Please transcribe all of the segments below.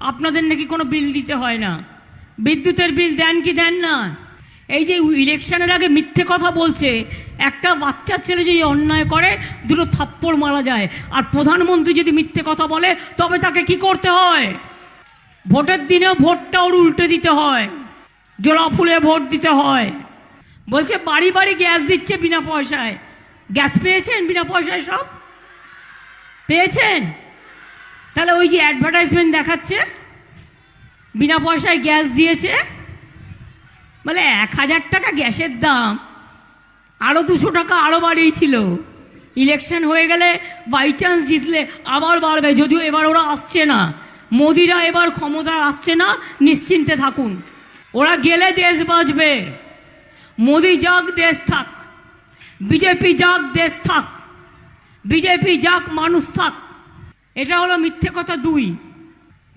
আপনাদের নাকি কোনো বিল দিতে হয় না। বিদ্যুতের বিল দেন কি দেন না। এই যে ইলেকশনের আগে মিথ্যে কথা বলছে, একটা বাচ্চা ছেলে যদি অন্যায় করে, দুটো থাপ্পড় মারা যায়। আর প্রধানমন্ত্রী যদি মিথ্যে কথা বলে, তবে তাকে কি করতে হয়? ভোটের দিনেও ভোটটা ওর উল্টে দিতে হয়। জোড়া ফুলে ভোট দিতে হয়। বলছে, বাড়ি বাড়ি গ্যাস দিচ্ছে বিনা পয়সায়। গ্যাস পেয়েছেন বিনা পয়সায় সব? পেয়েছেন? তাহলে ওই যে অ্যাডভার্টাইজমেন্ট দেখাচ্ছে, বিনা পয়সায় গ্যাস দিয়েছে, বলে এক হাজার টাকা গ্যাসের দাম আরও দুশো টাকা আরও বাড়িয়েছিল। ইলেকশন হয়ে গেলে বাই চান্স জিতলে আবার বাড়বে, যদিও এবার ওরা আসছে না। মোদিরা এবার ক্ষমতায় আসছে না, নিশ্চিন্তে থাকুন। ওরা গেলে দেশ বাঁচবে। মোদি যাক, দেশ থাক। বিজেপি যাক, দেশ থাক। বিজেপি যাক, মানুষ থাক। এটা হলো মিথ্যে কথা দুই।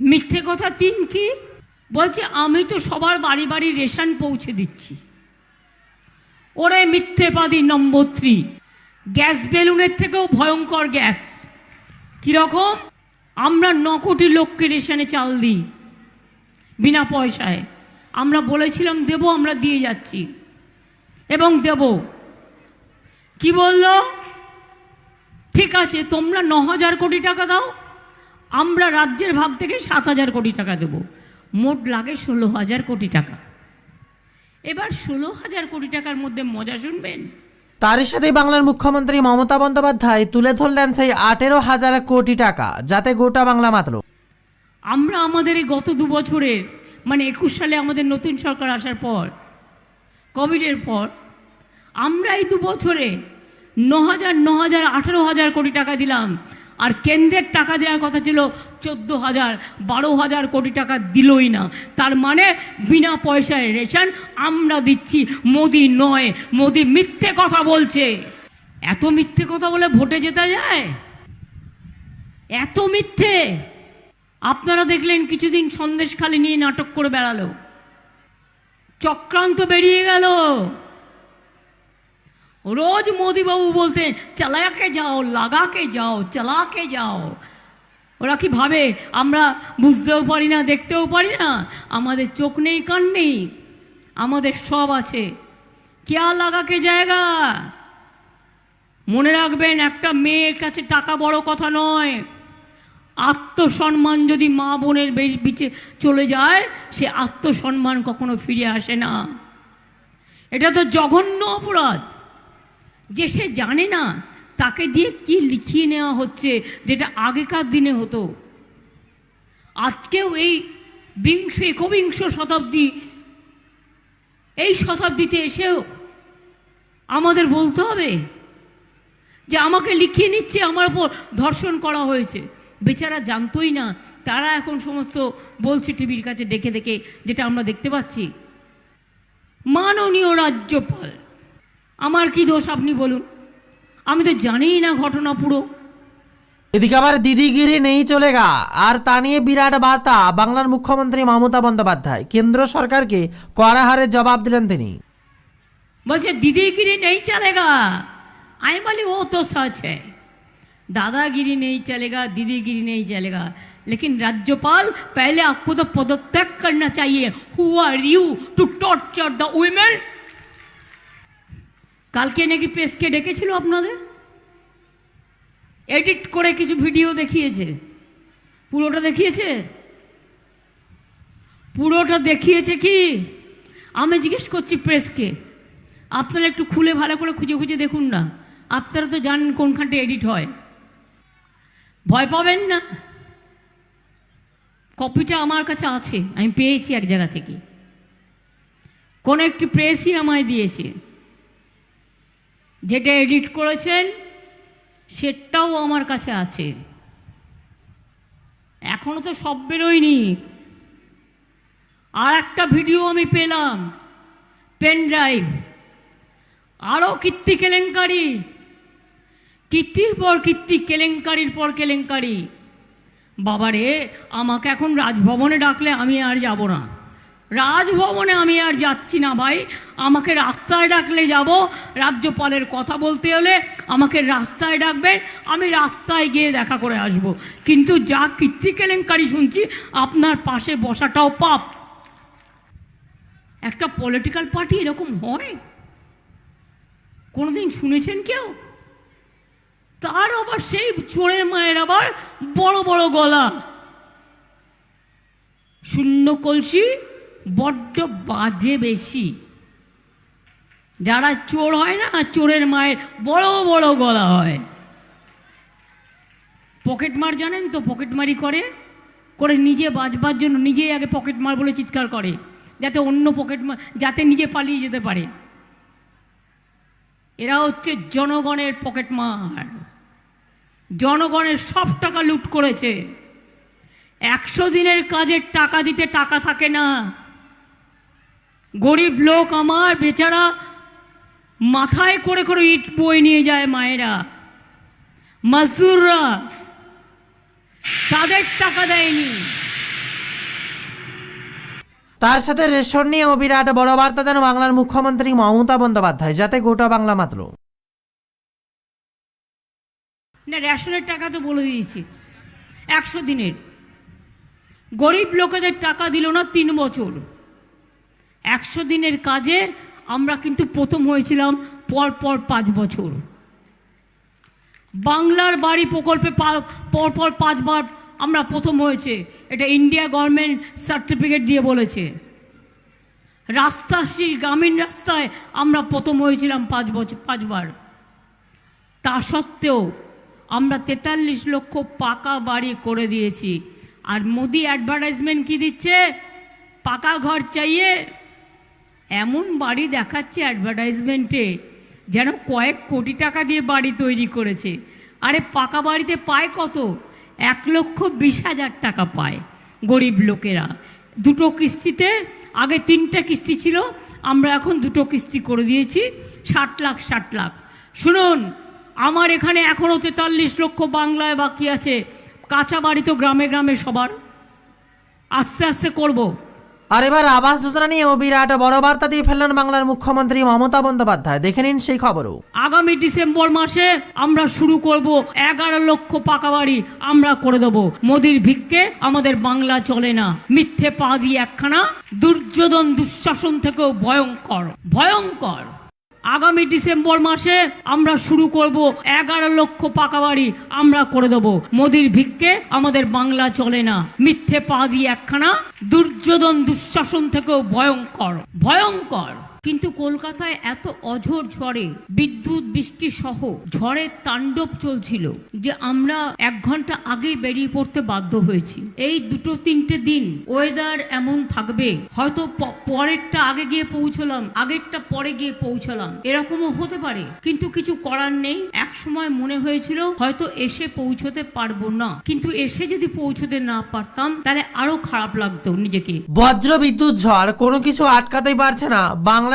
মিথ্যে কথা তিন কি? বলছে, আমি তো সবার বাড়ি বাড়ি রেশন পৌঁছে দিচ্ছি। ওরে মিথ্যেবাদী নম্বর থ্রি। গ্যাস বেলুনের থেকেও ভয়ঙ্কর গ্যাস। কীরকম? আমরা ন কোটি লোককে রেশনে চাল দিই, বিনা পয়সায়। আমরা বলেছিলাম, দেব, আমরা দিয়ে যাচ্ছি। এবং দেব। কি বলল? ঠিক আছে তোমরা ন হাজার কোটি টাকা দাও আমরা রাজ্যের ভাগ থেকে সাত হাজার কোটি টাকা দেব। মোট লাগে ষোলো হাজার কোটি টাকা। এবার ষোলো হাজার কোটি টাকার মধ্যে মজা শুনবেন? তার সাথে বাংলার মুখ্যমন্ত্রী মমতা বন্দ্যোপাধ্যায় তুলে ধরলেন সেই আঠেরো হাজার কোটি টাকা যাতে গোটা বাংলা মাতল। আমরা আমাদের এই গত দু বছরের মানে একুশ সালে আমাদের নতুন সরকার আসার পর কোভিডের পর আমরা এই দু বছরে ন হাজার ন হাজার আঠেরো হাজার কোটি টাকা দিলাম। আর কেন্দ্রের টাকা দেওয়ার কথা ছিল চোদ্দ হাজার, বারো হাজার কোটি টাকা দিলই না। তার মানে বিনা পয়সায় রেশন আমরা দিচ্ছি। মোদি নয়, মোদি মিথ্যে কথা বলছে। এত মিথ্যে কথা বলে ভোটে যেতে যায়? এত মিথ্যে? আপনারা দেখলেন কিছুদিন সন্দেশখালি নিয়ে নাটক করে বেড়ালো। চক্রান্ত বেরিয়ে গেল। রোজ মোদিবাবু বলতেন চালাকে যাও লাগাকে যাও চালাকে যাও ওরা কি ভাবে আমরা বুঝতেও পারি না, দেখতেও পারি না। আমাদের চোখ নেই, কান নেই। আমাদের সব আছে। কেয়া লাগাকে জায়গা মনে রাখবেন, একটা মেয়ের কাছে টাকা বড় কথা নয়। আত্মসম্মান যদি মা বোনের বিচে চলে যায়, সে আত্মসম্মান কখনো ফিরে আসে না। এটা তো জঘন্য অপরাধ। যে সে জানে না, তাকে দিয়ে কি লিখিয়ে নেওয়া হচ্ছে যেটা আগেকার দিনে হতো। আজকেও এই বিংশ, একবিংশ শতাব্দী, এই শতাব্দীতে এসেও আমাদের বলতে হবে যে আমাকে লিখিয়ে নিচ্ছে, আমার ওপর ধর্ষণ করা হয়েছে। বেচারা জানতোই না, তারা এখন সমস্ত বলছে টিভির কাছে ডেকে দেখে যেটা আমরা দেখতে পাচ্ছি। মাননীয় রাজ্যপাল আমার কি দোষ আপনি বলুন আমি তো জানিই না ঘটনা পুরো এদিকে আবার দিদিগিরি নেই চলেগা আর তা নিয়ে বিরাট বার্তা বাংলার মুখ্যমন্ত্রী মমতা বন্দ্যোপাধ্যায় কেন্দ্র সরকারকে কড়া হারে জবাব দিলেন তিনি বলছে दीदीगिरी नहीं चलेगा आई बोली वो तो सच है दादागिरी नहीं चलेगा दीदीगिरी नहीं चलेगा लेकिन राज्यपाल पहले आपको तो पदत्याग करना चाहिए who are you to torture the women কালকে নাকি প্রেসকে ডেকেছিল আপনাদের? এডিট করে কিছু ভিডিও দেখিয়েছে। পুরোটা দেখিয়েছে? পুরোটা দেখিয়েছে কি? আমি জিজ্ঞেস করছি প্রেসকে আপনারা একটু খুলে ভালো করে খুঁজে খুঁজে দেখুন না। আপনারা তো জানেন কোনখানটা এডিট হয়। ভয় পাবেন না। কপিটা আমার কাছে আছে, আমি পেয়েছি এক জায়গা থেকে। কোনো একটি প্রেসই আমায় দিয়েছে। যেটা এডিট করেছেন, সেটাও আমার কাছে আছে। এখনও তো সব বেরোয়নি। আর একটা ভিডিও আমি পেলাম, পেন ড্রাইভ। আরও কীর্তি কেলেঙ্কারি। কীর্তির পর কীর্তি, কেলেঙ্কারির পর কেলেঙ্কারি। বাবারে, আমাকে এখন রাজভবনে ডাকলে আমি আর যাব না। রাজভবনে আমি আর যাচ্ছি না ভাই। আমাকে রাস্তায় ডাকলে যাব, রাজ্যপালের কথা বলতে হলে আমাকে রাস্তায় ডাকবে, আমি রাস্তায় গিয়ে দেখা করে আসব। কিন্তু যা কীর্তি কেলেঙ্কারি শুনছি, আপনার পাশে বসাটাও পাপ। একটা পলিটিক্যাল পার্টি এরকম হয়? কোনোদিন শুনেছেন কেউ? তার আবার সেই চোরের মায়ের আবার বড় বড় গলা। শূন্য কলসি বড্ড বাজে বেশি। যারা চোর হয় না, চোরের মায়ের বড় বড় গলা হয়। পকেট মার জানেন তো, পকেট মারি করে। করে নিজে বাঁচবার জন্য, নিজেই আগে পকেট মার বলে চিৎকার করে। যাতে অন্য পকেট মার, যাতে নিজে পালিয়ে যেতে পারে। এরা হচ্ছে জনগণের পকেট মার। জনগণের সব টাকা লুট করেছে। একশো দিনের কাজের টাকা দিতে টাকা থাকে না। গরিব লোক আমার বেচারা মাথায় করে করে ইট বই নিয়ে যায় মায়েরা। মজদুররা তাদের টাকা দেয়নি। তার সাথে রেশন নিয়েও বিরাট বড় বার্তা দেন বাংলার মুখ্যমন্ত্রী মমতা বন্দ্যোপাধ্যায় যাতে গোটা বাংলা মাত্র না রেশনের টাকা তো বলে দিয়েছি একশো দিনের। গরিব লোকেদের টাকা দিল না তিন বছর। একশো দিনের কাজে আমরা কিন্তু প্রথম হয়েছিলাম পর পর পাঁচ বছর। বাংলার বাড়ি প্রকল্পে পা- পর পর পাঁচবার আমরা প্রথম হয়েছে। এটা ইন্ডিয়া গভর্নমেন্ট সার্টিফিকেট দিয়ে বলেছে। রাস্তাশ্রী, গ্রামীণ রাস্তায় আমরা প্রথম হয়েছিলাম পাঁচ বছর পাঁচবার। তা সত্ত্বেও আমরা তেতাল্লিশ লক্ষ পাকা বাড়ি করে দিয়েছি। আর মোদি অ্যাডভার্টাইজমেন্ট কি দিচ্ছে? পাকা ঘর চাইয়ে এমন বাড়ি দেখাচ্ছে অ্যাডভার্টাইজমেন্টে যেন কয়েক কোটি টাকা দিয়ে বাড়ি তৈরি করেছে। আরে পাকা বাড়িতে পায় কত? এক লক্ষ বিশ হাজার টাকা পায় গরিব লোকেরা। দুটো কিস্তিতে, আগে তিনটা কিস্তি ছিল, আমরা এখন দুটো কিস্তি করে দিয়েছি, ষাট লাখ ষাট লাখ। শুনুন, আমার এখানে এখনও তেতাল্লিশ লক্ষ বাংলায় বাকি আছে। কাঁচা বাড়ি তো গ্রামে গ্রামে সবার। আস্তে আস্তে করব। আর এবার আবাস যোজনা নিয়েও বিরাট বড় বার্তা দিয়ে ফেললেন বাংলার মুখ্যমন্ত্রী মমতা বন্দ্যোপাধ্যায়। দেখে নিন সেই খবরও। আগামী ডিসেম্বর মাসে আমরা শুরু করব এগারো লক্ষ পাকা বাড়ি আমরা করে দেব। মোদির ভিক্ষে আমাদের বাংলা চলে না। মিথ্যে পা দিয়ে একখানা, দুর্যোধন দুঃশাসন থেকেও ভয়ঙ্কর ভয়ঙ্কর। আগামী ডিসেম্বর মাসে আমরা শুরু করব এগারো লক্ষ পাকা বাড়ি আমরা করে দেব। মোদির ভিক্ষে আমাদের বাংলা চলে না। মিথ্যে পা দিয়ে একখানা, দুর্যোধন দুঃশাসন থেকেও ভয়ঙ্কর। ভয়ঙ্কর। কিন্তু কলকাতায় এত অঝোর ঝড়ে, বিদ্যুৎ, বৃষ্টি সহ ঝড়ের তাণ্ডব চলছিল যে আমরা এক ঘণ্টা আগেই বেরিয়ে পড়তে বাধ্য হয়েছি। এই দুটো তিনটে দিন ওয়েদার এমন থাকবে, হয়তো পরেরটা আগে গিয়ে পৌঁছলাম, আগেরটা পরে গিয়ে পৌঁছলাম, এরকমও হতে পারে। কিন্তু কিছু করার নেই। এক সময় মনে হয়েছিল হয়তো এসে পৌঁছতে পারব না। কিন্তু এসে যদি পৌঁছতে না পারতাম, তাহলে আরও খারাপ লাগতো নিজেকে। বজ্র বিদ্যুৎ ঝড় কোনো কিছু আটকাতেই পারছে না।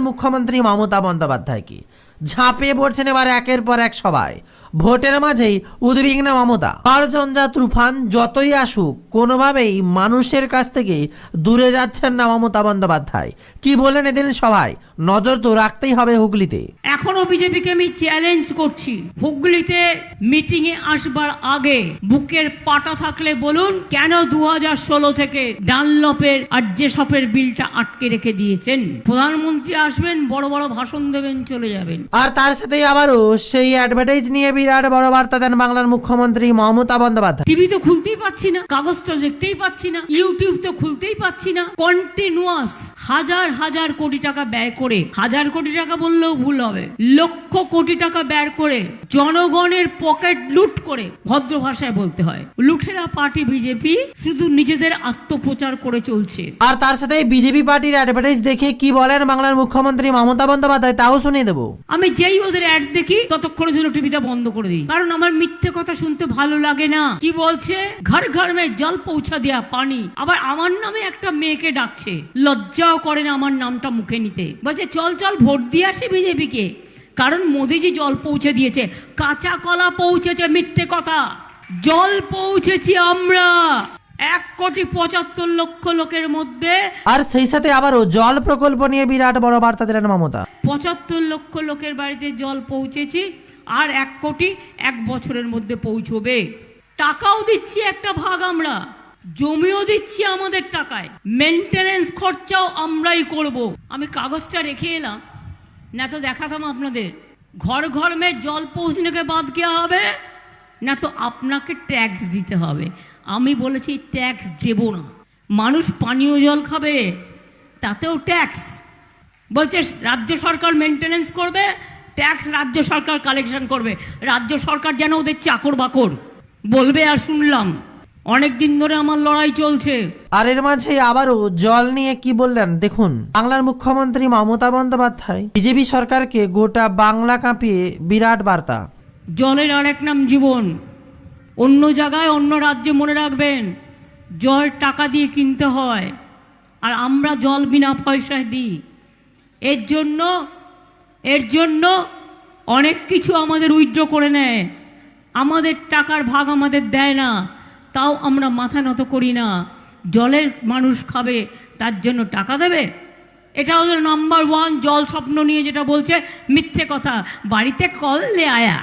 মুখ্যমন্ত্রী মমতা বন্দ্যোপাধ্যায়কে ঝাঁপিয়ে পড়ছেন এবার একের পর এক সবাই। ভোটের মাঝেই উদ্বিগ্ন মমতা। ঝঞ্ঝা তুফান যতই আসুক কোনোভাবেই মানুষের কাছ থেকে দূরে যাচ্ছেন না মমতা বন্দ্যোপাধ্যায়। কি বলেন এদিন সবাই নজর তো রাখতেই হবে হুগলিতে। এখনও বিজেপিকে আমি চ্যালেঞ্জ করছি। হুগলিতে মিটিং এ আসবার আগে বুকের পাটা থাকলে বলুন কেন দু হাজার ষোলো থেকে ডানলপের আর যেসবের বিলটা আটকে রেখে দিয়েছেন? প্রধানমন্ত্রী আসবেন বড় বড় ভাষণ দেবেন চলে যাবেন। আর তার সাথেই আবারও সেই অ্যাডভার্টাইজ নিয়ে বিরাট বড় বার্তা দেন বাংলার মুখ্যমন্ত্রী মমতা বন্দ্যোপাধ্যায়। টিভি তো খুলতেই পাচ্ছি না কাগজ তো দেখতেই পাচ্ছি না ইউটিউব তো খুলতেই পাচ্ছি না কন্টিনিউয়াস হাজার হাজার কোটি টাকা ব্যয় করে হাজার কোটি টাকা বললেও ভুল হবে লক্ষ কোটি টাকা ব্যয় করে জনগণের পকেট লুট করে ভদ্র ভাষায় বলতে হয়। লুঠেরা পার্টি বিজেপি শুধু নিজেদের আত্মপ্রচার করে চলছে। আর তার সাথে বিজেপি পার্টির অ্যাডভার্টাইজ দেখে কি বলেন বাংলার মুখ্যমন্ত্রী মমতা বন্দ্যোপাধ্যায় তাও শুনে দেবো। আমি যেই ওদের অ্যাড দেখি ততক্ষণের জন্য টিভিটা বন্ধ করে দিই। কারণ আমার মিথ্যে কথা শুনতে ভালো লাগে না। কি বলছে? ঘর ঘর মে জল পৌঁছা দেয়া পানি। আবার আমার নামে একটা মেয়েকে ডাকছে। লজ্জাও করে না আমার নামটা মুখে নিতে। বলছে চল চল ভোট দিয়ে আসে বিজেপিকে। কারণ মোদিজি জল পৌঁছে দিয়েছে। কাঁচা কলা পৌঁছেছে মিথ্যে কথা। জল পৌঁছেছি আমরা। এক কোটি পঁচাত্তর লক্ষ লোকের মধ্যে আর সেই সাথে আবারও জল প্রকল্প নিয়ে বিরাট বড় বার্তা দিলেন মমতা। পঁচাত্তর লক্ষ লোকের বাড়িতে জল পৌঁছেছি। আর এক কোটি এক বছরের মধ্যে পৌঁছবে। টাকাও দিচ্ছি একটা ভাগ আমরা। জমিও দিচ্ছি আমাদের টাকায়। মেনটেনেন্স খরচাও আমরাই করব। আমি কাগজটা রেখে এলাম। না তো দেখাতাম আপনাদের। ঘর ঘর মে জল পৌঁছনেকে বাদ দেওয়া হবে, না তো আপনাকে ট্যাক্স দিতে হবে। আমি বলেছি ট্যাক্স দেব না। মানুষ পানীয় জল খাবে, তাতেও ট্যাক্স বলছে, রাজ্য সরকার মেনটেনেন্স করবে ট্যাক্স রাজ্য সরকার কালেকশন করবে। রাজ্য সরকার যেন ওদের চাকর বাকর বলবে আর শুনলাম অনেক দিন ধরে আমার লড়াই চলছে। আর এর মাঝে আবারও জল নিয়ে কি বললেন? দেখুন বাংলার মুখ্যমন্ত্রী মমতা বন্দ্যোপাধ্যায় বিজেপি সরকারকে গোটা বাংলা কাঁপিয়ে বিরাট বার্তা। জলের আরেক নাম জীবন। অন্য জায়গায় অন্য রাজ্যে মনে রাখবেন জল টাকা দিয়ে কিনতে হয়। আর আমরা জল বিনা পয়সায় দিই। এর জন্য এর জন্য অনেক কিছু আমাদের উইথড্র করে নেয় আমাদের টাকার ভাগ আমাদের দেয় না তাও আমরা মাথা নত করি না জলের মানুষ খাবে তার জন্য টাকা দেবে এটা হলো নাম্বার ওয়ান জল স্বপ্ন নিয়ে যেটা বলছে মিথ্যে কথা বাড়িতে কল লে আয়া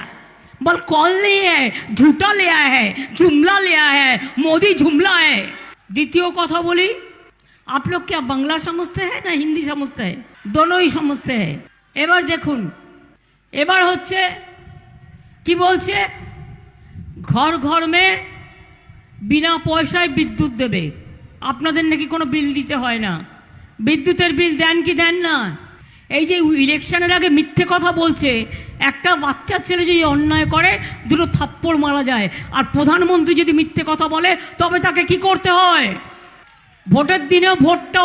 বল कॉल ले है झूठा ले आया है जुमला ले आया है मोदी जुमला है দ্বিতীয় কথা বলি आप लोग क्या বাংলা समझते हैं না হিন্দি समझते हैं दोनों ही समझते हैं এবার দেখুন। এবার হচ্ছে, কি বলছে? ঘর ঘর মে বিনা পয়সায় বিদ্যুৎ দেবে। আপনাদের নাকি কোনো বিল দিতে হয় না। বিদ্যুতের বিল দেন কি দেন না? এই যে ইলেকশনের আগে মিথ্যে কথা বলছে, একটা বাচ্চা ছেলে যদি অন্যায় করে, দুটো থাপ্পড় মারা যায়। আর প্রধানমন্ত্রী যদি মিথ্যে কথা বলে, তবে তাকে কি করতে হয়? ভোটের দিনেও ভোটটা